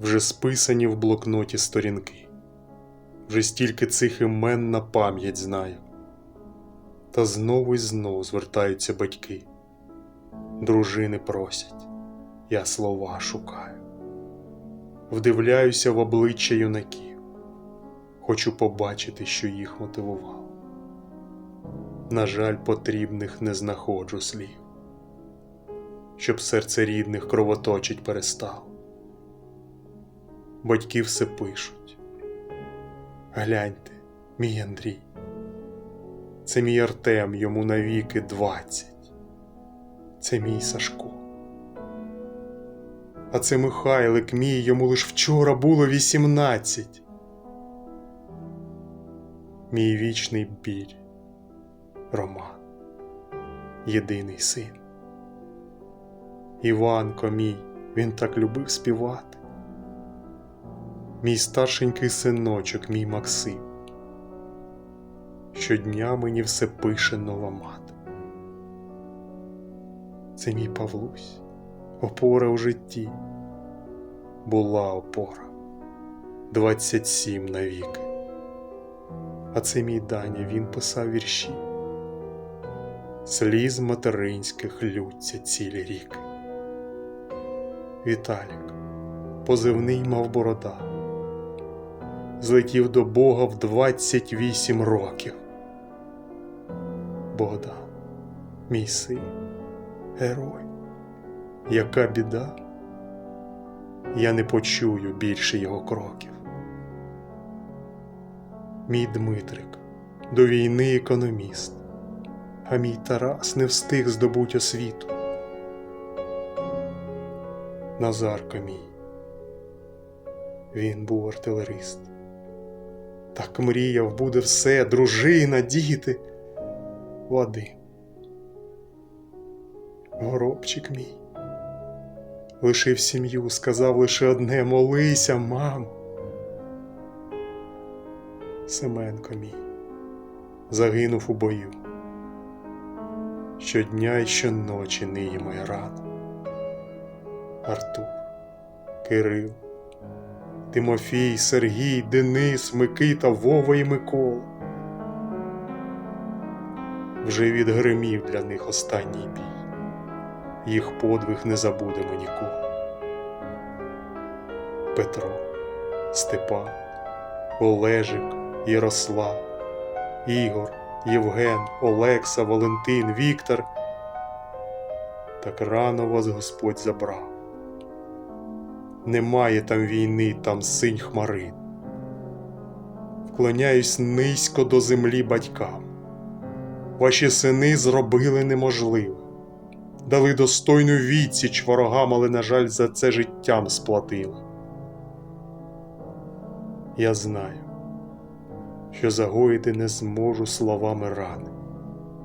вже списані в блокноті сторінки. Вже стільки цих імен на пам'ять знаю. Та знову й знову звертаються батьки. Дружини просять, я слова шукаю. Вдивляюся в обличчя юнаків, хочу побачити, що їх мотивувало. На жаль, потрібних не знаходжу слів, щоб серце рідних кровоточить перестало. Батьки все пишуть. Гляньте, мій Андрій, це мій Артем, йому навіки двадцять, це мій Сашко. А це Михайлик мій, йому лиш вчора було вісімнадцять. Мій вічний біль, Роман, єдиний син. Іванко мій, він так любив співати. Мій старшенький синочок, мій Максим. Щодня мені все пише нова мати. Це мій Павлусь, опора у житті. Була опора, двадцять сім навіки. А це мій Даня, він писав вірші. Сліз материнських лються цілі ріки. Віталік, позивний мав борода, злетів до Бога в двадцять вісім років. Богдан, мій син, герой, яка біда, я не почую більше його кроків. Мій Дмитрик, до війни економіст, а мій Тарас не встиг здобуть освіту. Назарко мій, він був артилерист. Так мріяв, буде все, дружина, діти, Вадим. Горобчик мій. Лишив сім'ю, сказав лише одне молися, мамо. Семенко мій загинув у бою. Щодня й щоночі ниє моя рана. Артур, Кирил, Тимофій, Сергій, Денис, Микита, Вова і Микола. Вже відгримів для них останній бій. Їх подвиг не забудемо ніколи. Петро, Степан, Олежик, Ярослав, Ігор, Євген, Олекса, Валентин, Віктор. Так рано вас Господь забрав. Немає там війни, там синь хмарин. Вклоняюсь низько до землі батькам. Ваші сини зробили неможливе, дали достойну відсіч ворогам, але, на жаль, за це життям сплатили. Я знаю, що загоїти не зможу словами рани.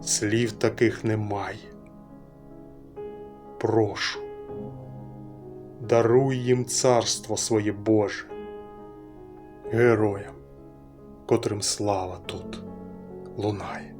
Слів таких немає. Прошу, даруй їм царство своє Боже, героям, котрим слава тут лунає.